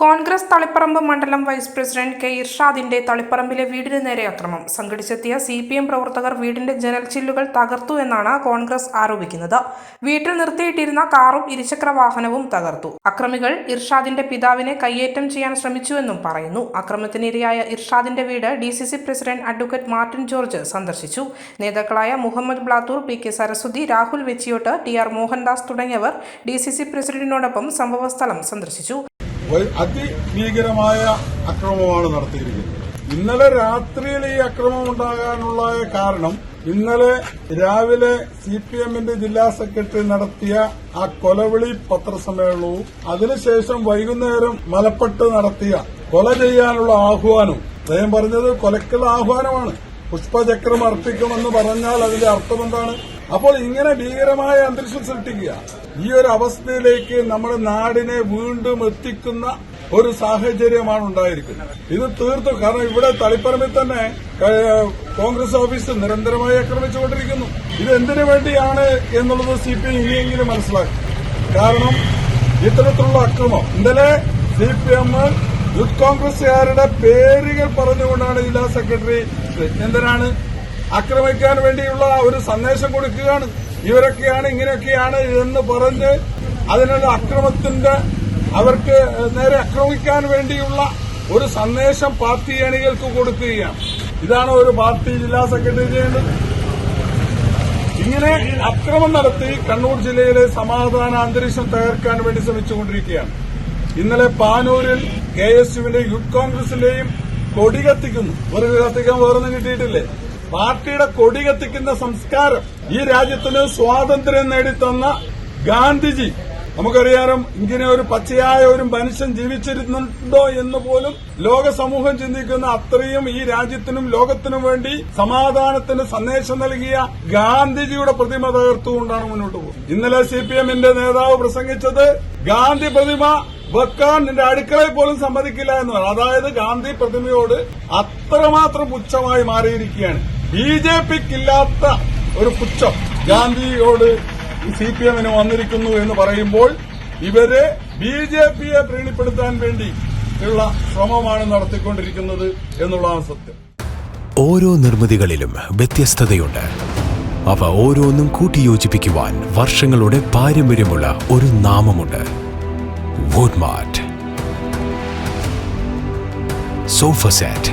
കോൺഗ്രസ് തളിപ്പറമ്പ് മണ്ഡലം vice president K ഇർഷാദിന്റെ തളിപ്പറമ്പിലെ വീടിന് നേരെ അക്രമം. സംഘടിച്ചെത്തിയ സി പി എം പ്രവർത്തകർ വീടിന്റെ ജനൽ ചില്ലുകൾ തകർത്തു എന്നാണ് കോൺഗ്രസ് ആരോപിക്കുന്നത്. വീട്ടിൽ നിർത്തിയിട്ടിരുന്ന കാറും ഇരുചക്ര വാഹനവും തകർത്തു. അക്രമികൾ ഇർഷാദിന്റെ പിതാവിനെ കയ്യേറ്റം ചെയ്യാൻ ശ്രമിച്ചുവെന്നും പറയുന്നു. അക്രമത്തിനിരയായ ഇർഷാദിന്റെ വീട് D C C president advocate Martin George സന്ദർശിച്ചു. നേതാക്കളായ Muhammad Blathur P K Saraswathi Rahul Vechiyot T R Mohandas തുടങ്ങിയവർ ഡി സി സി പ്രസിഡന്റിനോടൊപ്പം സംഭവസ്ഥലം സന്ദർശിച്ചു. അതിഭീകരമായ അക്രമമാണ് നടത്തിയിരിക്കുന്നത്. ഇന്നലെ രാത്രിയിൽ ഈ അക്രമം ഉണ്ടാകാനുള്ള കാരണം ഇന്നലെ രാവിലെ സി പി എമ്മിന്റെ ജില്ലാ സെക്രട്ടറി നടത്തിയ ആ കൊലവിളി പത്രസമ്മേളനവും അതിനുശേഷം വൈകുന്നേരം മലപ്പെട്ട് നടത്തിയ കൊല ചെയ്യാനുള്ള ആഹ്വാനം അദ്ദേഹം പറഞ്ഞത് കൊലക്കുള്ള ആഹ്വാനമാണ്. പുഷ്പചക്രം അർപ്പിക്കുമെന്ന് പറഞ്ഞാൽ അതിന്റെ അർത്ഥം എന്താണ് അപ്പോൾ ഇങ്ങനെ ഭീകരമായ അന്തരീക്ഷം സൃഷ്ടിക്കുക. ഈ ഒരു അവസ്ഥയിലേക്ക് നമ്മുടെ നാടിനെ വീണ്ടും എത്തിക്കുന്ന ഒരു സാഹചര്യമാണ് ഉണ്ടായിരിക്കുന്നത്. ഇത് തീർത്തു കാരണം ഇവിടെ തളിപ്പറമ്പിൽ തന്നെ കോൺഗ്രസ് ഓഫീസ് നിരന്തരമായി ആക്രമിച്ചുകൊണ്ടിരിക്കുന്നു. ഇത് എന്തിനു വേണ്ടിയാണ് എന്നുള്ളത് സി പി ഐ ഇനിയെങ്കിലും മനസ്സിലാക്കും. കാരണം ഇത്തരത്തിലുള്ള അക്രമം. ഇന്നലെ സി പി എം യൂത്ത് കോൺഗ്രസുകാരുടെ പേരുകൾ പറഞ്ഞുകൊണ്ടാണ് ജില്ലാ സെക്രട്ടറി എന്തിനാണ് ആക്രമിക്കാൻ വേണ്ടിയുള്ള ഒരു സന്ദേശം കൊടുക്കുകയാണ്. ഇവരൊക്കെയാണ് ഇങ്ങനെയൊക്കെയാണ് എന്ന് പറഞ്ഞ് അതിനുള്ള അക്രമത്തിന്റെ അവർക്ക് നേരെ ആക്രമിക്കാൻ വേണ്ടിയുള്ള ഒരു സന്ദേശം പാർട്ടി അണികൾക്ക് കൊടുക്കുകയാണ്. ഇതാണ് ഒരു പാർട്ടി ജില്ലാ സെക്രട്ടറി ചെയ്യേണ്ടത് ഇങ്ങനെ അക്രമം നടത്തി കണ്ണൂർ ജില്ലയിലെ സമാധാന അന്തരീക്ഷം തകർക്കാൻ വേണ്ടി ശ്രമിച്ചുകൊണ്ടിരിക്കുകയാണ്. ഇന്നലെ പാനൂരിൽ കെ എസ് യുവിന്റെയും യൂത്ത് കോൺഗ്രസിന്റെയും കൊടി കത്തിക്കുന്നു വെറുതെ കത്തിക്കാൻ വേറൊന്നും കിട്ടിയിട്ടില്ലേ? പാർട്ടിയുടെ കൊടി കത്തിക്കുന്ന സംസ്കാരം ഈ രാജ്യത്തിന് സ്വാതന്ത്ര്യം നേടിത്തന്ന ഗാന്ധിജി. നമുക്കറിയാം ഇങ്ങനെ ഒരു പച്ചയായ ഒരു മനുഷ്യൻ ജീവിച്ചിരുന്നുണ്ടോ എന്ന് പോലും ലോക സമൂഹം ചിന്തിക്കുന്ന അത്രയും ഈ രാജ്യത്തിനും ലോകത്തിനും വേണ്ടി സമാധാനത്തിന് സന്ദേശം നൽകിയ ഗാന്ധിജിയുടെ പ്രതിമ തകർത്തുകൊണ്ടാണ് മുന്നോട്ട് പോകുന്നത്. ഇന്നലെ സി പി എമ്മിന്റെ നേതാവ് പ്രസംഗിച്ചത് ഗാന്ധി പ്രതിമ വെക്കാൻ നിന്റെ അടുക്കളയിൽ പോലും സമ്മതിക്കില്ല എന്നാണ് അതായത് ഗാന്ധി പ്രതിമയോട് അത്രമാത്രം പുച്ഛമായി മാറിയിരിക്കുകയാണ്. ബി ജെ പിക്കില്ലാത്ത ഒരു പുച്ഛം ഗാന്ധിയോട് സി പി എമ്മിന് വന്നിരിക്കുന്നു എന്ന് പറയുമ്പോൾ ഇവരെ ബി ജെ പിയെ പ്രീണിപ്പെടുത്താൻ വേണ്ടി ഉള്ള ശ്രമമാണ് നടത്തിക്കൊണ്ടിരിക്കുന്നത് എന്നുള്ളതാണ് സത്യം. ഓരോ നിർമ്മിതികളിലും വ്യത്യസ്തതയുണ്ട്. അവ ഓരോന്നും കൂട്ടിയോജിപ്പിക്കുവാൻ വർഷങ്ങളുടെ പാരമ്പര്യമുള്ള ഒരു നാമമുണ്ട്. Woodmart sofa set.